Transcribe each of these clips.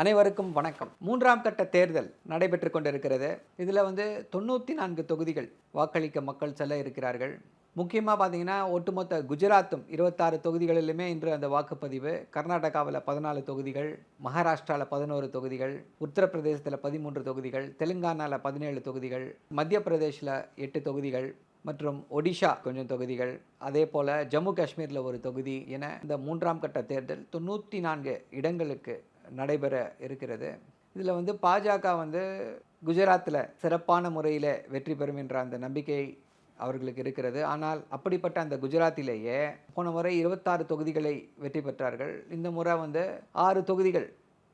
அனைவருக்கும் வணக்கம். மூன்றாம் கட்ட தேர்தல் நடைபெற்று கொண்டிருக்கிறது. இதில் வந்து தொண்ணூற்றி நான்கு தொகுதிகள் வாக்களிக்க மக்கள் செல்ல இருக்கிறார்கள். முக்கியமாக பார்த்தீங்கன்னா ஒட்டுமொத்த குஜராத்தும் இருபத்தாறு தொகுதிகளிலுமே இன்று அந்த வாக்குப்பதிவு கர்நாடகாவில் பதினாலு தொகுதிகள் மகாராஷ்டிராவில் பதினோரு தொகுதிகள் உத்தரப்பிரதேசத்தில் பதிமூன்று தொகுதிகள் தெலுங்கானாவில் பதினேழு தொகுதிகள் மத்திய பிரதேசில் எட்டு தொகுதிகள் மற்றும் ஒடிஷா கொஞ்சம் தொகுதிகள். அதே போல் ஜம்மு காஷ்மீரில் ஒரு தொகுதி என இந்த மூன்றாம் கட்ட தேர்தல் தொண்ணூற்றி நான்கு இடங்களுக்கு நடைபெற இருக்கிறது. இதில் வந்து பாஜக வந்து குஜராத்தில் சிறப்பான முறையில் வெற்றி பெறும் என்ற அந்த நம்பிக்கை அவர்களுக்கு இருக்கிறது. ஆனால் அப்படிப்பட்ட அந்த குஜராத்திலேயே போன முறை இருபத்தாறு தொகுதிகளை வெற்றி பெற்றார்கள். இந்த முறை வந்து ஆறு தொகுதிகள்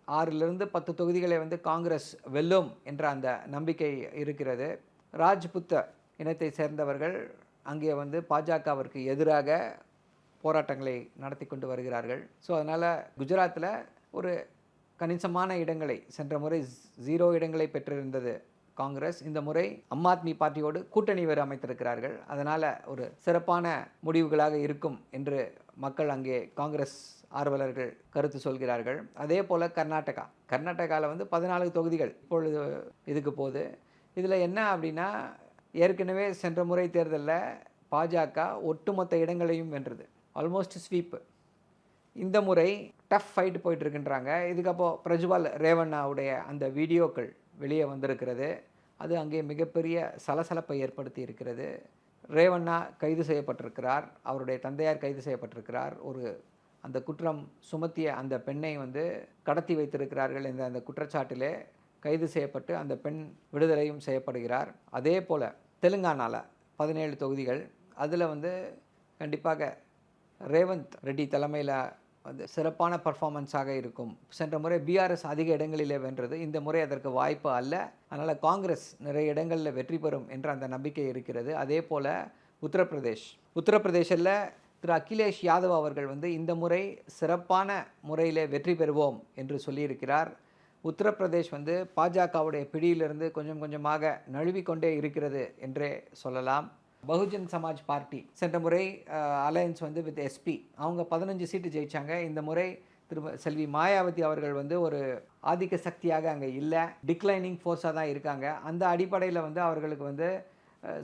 ஆறிலிருந்து பத்து தொகுதிகளை வந்து காங்கிரஸ் வெல்லும் என்ற அந்த நம்பிக்கை இருக்கிறது. ராஜ்புத்த இனத்தை சேர்ந்தவர்கள் அங்கே வந்து பாஜகவிற்கு எதிராக போராட்டங்களை நடத்தி கொண்டு வருகிறார்கள். ஸோ அதனால் குஜராத்தில் ஒரு கணிசமான இடங்களை சென்ற முறை ஜீரோ இடங்களை பெற்றிருந்தது காங்கிரஸ். இந்த முறை அம் ஆத்மி பார்ட்டியோடு கூட்டணி வேறு அமைத்திருக்கிறார்கள். அதனால் ஒரு சிறப்பான முடிவுகளாக இருக்கும் என்று மக்கள் அங்கே காங்கிரஸ் ஆர்வலர்கள் கருத்து சொல்கிறார்கள். அதே போல் கர்நாடகா. கர்நாடகாவில் வந்து பதினாலு தொகுதிகள் இப்பொழுது இதுக்கு போகுது. இதில் என்ன அப்படின்னா ஏற்கனவே சென்ற முறை தேர்தலில் பாஜக ஒட்டுமொத்த இடங்களையும் வென்றது. ஆல்மோஸ்ட் ஸ்வீப்பு இந்த முறை டஃப் ஃபைட் போயிட்டுருக்குன்றாங்க. இதுக்கப்போ பிரஜ்வால் ரேவண்ணாவுடைய அந்த வீடியோக்கள் வெளியே வந்திருக்கிறது. அது அங்கே மிகப்பெரிய சலசலப்பை ஏற்படுத்தி இருக்கிறது ரேவண்ணா கைது செய்யப்பட்டிருக்கிறார். அவருடைய தந்தையார் கைது செய்யப்பட்டிருக்கிறார். ஒரு அந்த குற்றம் சுமத்திய அந்த பெண்ணை வந்து கடத்தி வைத்திருக்கிறார்கள் என்ற அந்த குற்றச்சாட்டிலே கைது செய்யப்பட்டு அந்த பெண் விடுதலையும் செய்யப்படுகிறார். அதே போல் தெலுங்கானாவில் பதினேழு தொகுதிகள். அதில் வந்து கண்டிப்பாக ரேவந்த் ரெட்டி தலைமையில் வந்து சிறப்பான பர்ஃபார்மன்ஸாக இருக்கும். சென்ற முறை பிஆர்எஸ் அதிக இடங்களிலே வென்றது. இந்த முறை அதற்கு வாய்ப்பு அல்ல. அதனால் காங்கிரஸ் நிறைய இடங்களில் வெற்றி பெறும் என்ற அந்த நம்பிக்கை இருக்கிறது. அதே போல் உத்தரப்பிரதேஷ். உத்தரப்பிரதேசில் திரு அகிலேஷ் யாதவ் அவர்கள் வந்து இந்த முறை சிறப்பான முறையில் வெற்றி பெறுவோம் என்று சொல்லியிருக்கிறார். உத்தரப்பிரதேஷ் வந்து பாஜகவுடைய பிடியிலிருந்து கொஞ்சம் கொஞ்சமாக நழுவிக்கொண்டே இருக்கிறது என்றே சொல்லலாம். பகுஜன் சமாஜ் பார்ட்டி. சென்ற முறை அலையன்ஸ் வந்து வித் எஸ்பி. அவங்க பதினஞ்சு சீட்டு ஜெயிச்சாங்க. இந்த முறை திரும்ப செல்வி மாயாவதி அவர்கள் வந்து ஒரு ஆதிக்க சக்தியாக அங்கே இல்லை. டிக்ளைனிங் ஃபோர்ஸாக தான் இருக்காங்க. அந்த அடிப்படையில் வந்து அவர்களுக்கு வந்து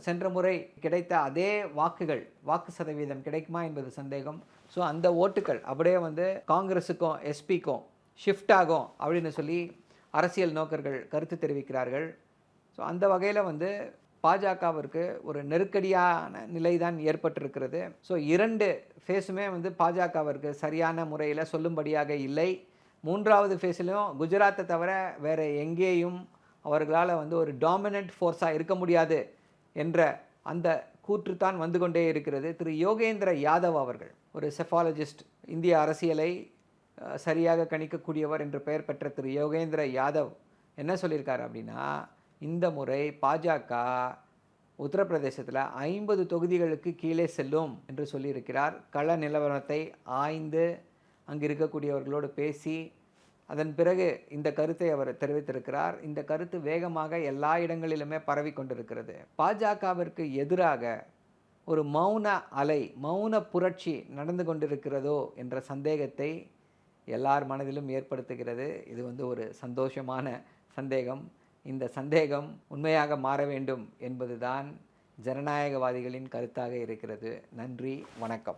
சென்ற முறை கிடைத்த அதே வாக்குகள் வாக்கு சதவீதம் கிடைக்குமா என்பது சந்தேகம். ஸோ அந்த ஓட்டுகள் அப்படியே வந்து காங்கிரஸுக்கும் எஸ்பிக்கும் ஷிஃப்ட் ஆகும் அப்படின்னு சொல்லி அரசியல் நோக்கர்கள் கருத்து தெரிவிக்கிறார்கள். ஸோ அந்த வகையில் வந்து பாஜகவிற்கு ஒரு நெருக்கடியான நிலை தான் ஏற்பட்டிருக்கிறது. ஸோ இரண்டு ஃபேஸுமே வந்து பாஜகவிற்கு சரியான முறையில் சொல்லும்படியாக இல்லை. மூன்றாவது ஃபேஸிலும் குஜராத்தை தவிர வேறு எங்கேயும் அவர்களால் வந்து ஒரு டாமினன்ட் ஃபோர்ஸாக இருக்க முடியாது என்ற அந்த கூற்று தான் வந்து கொண்டே இருக்கிறது. திரு யோகேந்திர யாதவ் அவர்கள் ஒரு செஃபாலஜிஸ்ட் இந்திய அரசியலை சரியாக கணிக்கக்கூடியவர் என்று பெயர் பெற்ற திரு யோகேந்திர யாதவ் என்ன சொல்லியிருக்காரு அப்படின்னா இந்த முறை பாஜக உத்தரப்பிரதேசத்தில் ஐம்பது தொகுதிகளுக்கு கீழே செல்லும் என்று சொல்லியிருக்கிறார். கள நிலவரத்தை ஆய்ந்து அங்கு இருக்கக்கூடியவர்களோடு பேசி அதன் பிறகு இந்த கருத்தை அவர் தெரிவித்திருக்கிறார். இந்த கருத்து வேகமாக எல்லா இடங்களிலுமே பரவி கொண்டிருக்கிறது. பாஜகவிற்கு எதிராக ஒரு மௌன அலை மௌன புரட்சி நடந்து கொண்டிருக்கிறதோ என்ற சந்தேகத்தை எல்லார் மனதிலும் ஏற்படுத்துகிறது. இது வந்து ஒரு சந்தோஷமான சந்தேகம். இந்த சந்தேகம் உண்மையாக மாற வேண்டும் என்பதுதான் ஜனநாயகவாதிகளின் கருத்தாக இருக்கிறது. நன்றி வணக்கம்.